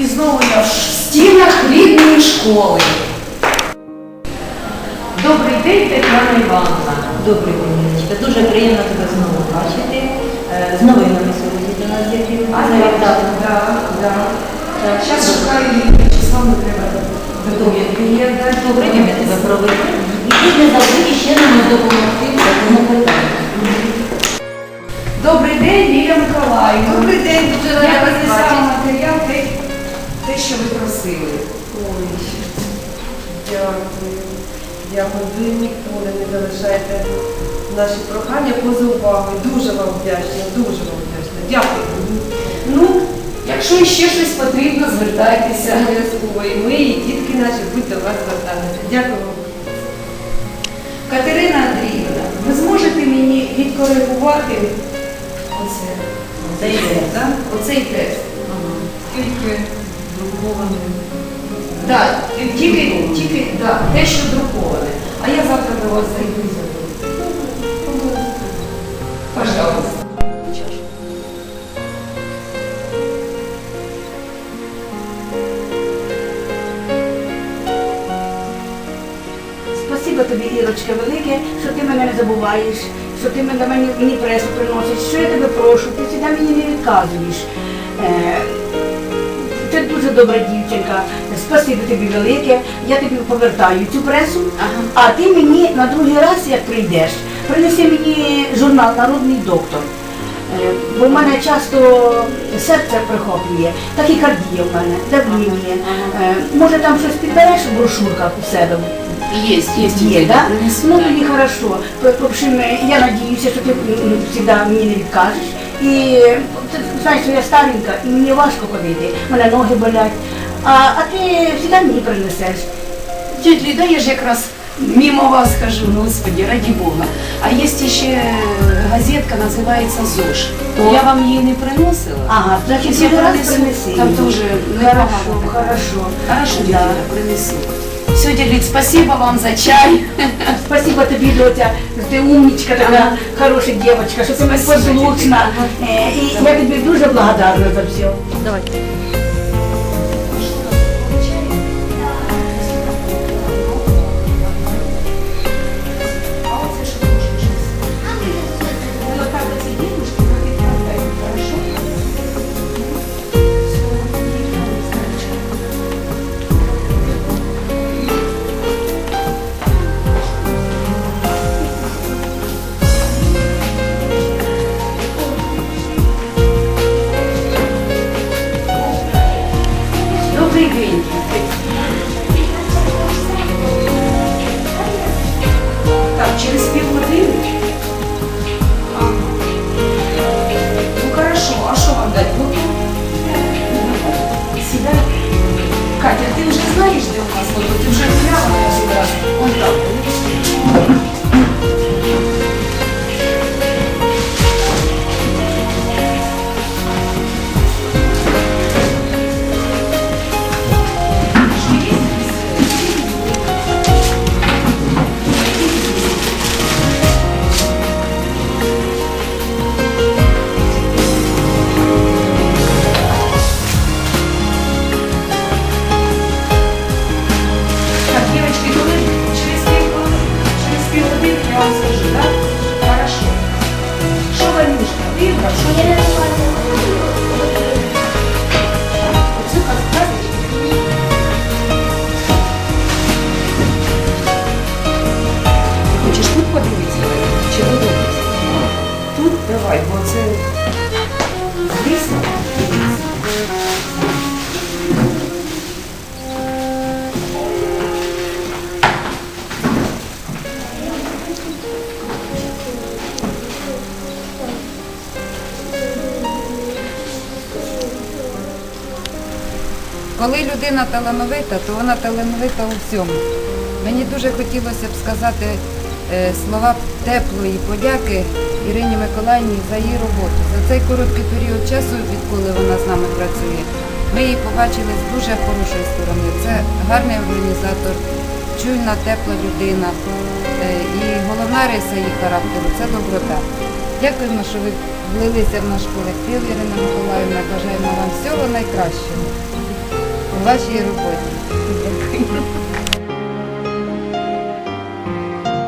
І знову я в стінах рідної школи. Добрий день, Тетяна Івановна. Добрий день, Дуже приємно тебе знову бачити. Е, З новинами сьогодні до нас є завітали. Так, так. Зараз шукаю її, число не треба. Добре, я тебе проведу. І ти не забудь ще нам допомогти в такому питанні. Добрий день, Лілія Миколаївна. Добрий день, дуже рада Я вас бачити. матеріал, те, що ви просили. Ой, дякую. Дякую. Ви ніколи не залишаєте наші прохання поза увагою. Дуже вам вдячна, дуже вам вдячна. Дякую. Ну, якщо ще щось потрібно, звертайтеся. Обов'язково і ми, і дітки наші будуть до вас звертатися. Дякую вам. Катерина Андріївна, ви зможете мені відкоригувати оце, Це йде. так? оцей текст? Тільки друкований. Так, тільки, тільки да, те, що друковане. А я завтра до вас зайду і заберу. Пожалуйста. Спасибо тобі, Ірочка, велике, що ти мене не забуваєш, що ти мене мені, пресу приносиш, що я тебе прошу, ти завжди мені не відказуєш. Дуже добра дівчинка. Спасибо тобі велике. Я тобі повертаю цю пресу, а ти мені на другий раз, як прийдеш, принеси мені журнал Народний доктор. Е, Бо в мене часто серце прихоплює, тахікардія в мене, давління. Е, Може там щось підбереш у брошурках у себе? Есть, есть, Є, да? Ну тоді хорошо. Я надіюся, що ти завжди мені не відкажеш. І знаєш, що я старенька, і мені важко ходити, мене ноги болять. А, а ти завжди мені принесеш. Тетя Ліда, я ж якраз мимо вас хожу, ну, господи, раді Бога. А є ще газетка, називається ЗОЖ. Я вам її не приносила. Ага, значить, Я принесу. Там її. дуже Хорошо, хорошо. Хорошо, Да. принесу. Все, говорить, спасибо вам за чай. Спасибо тобі, Дотя, ти умничка така, хороша дівчинка, що ти послушна. І я тобі дуже благодарна за все. Давай. Добрий хочеш тут подивитися? Чи подивитися? Тут давай, бо це Коли людина талановита, то вона талановита у всьому. Мені дуже хотілося б сказати е, слова теплої подяки Ірині Миколаївні за її роботу. За цей короткий період часу, відколи вона з нами працює, ми її побачили з дуже хорошої сторони. Це гарний організатор, чуйна, тепла людина. Е, І головна риса її характеру це доброта. Дякуємо, що ви влилися в наш колектив, Ірина Миколаївна. Бажаємо вам всього найкращого. Вашій роботі.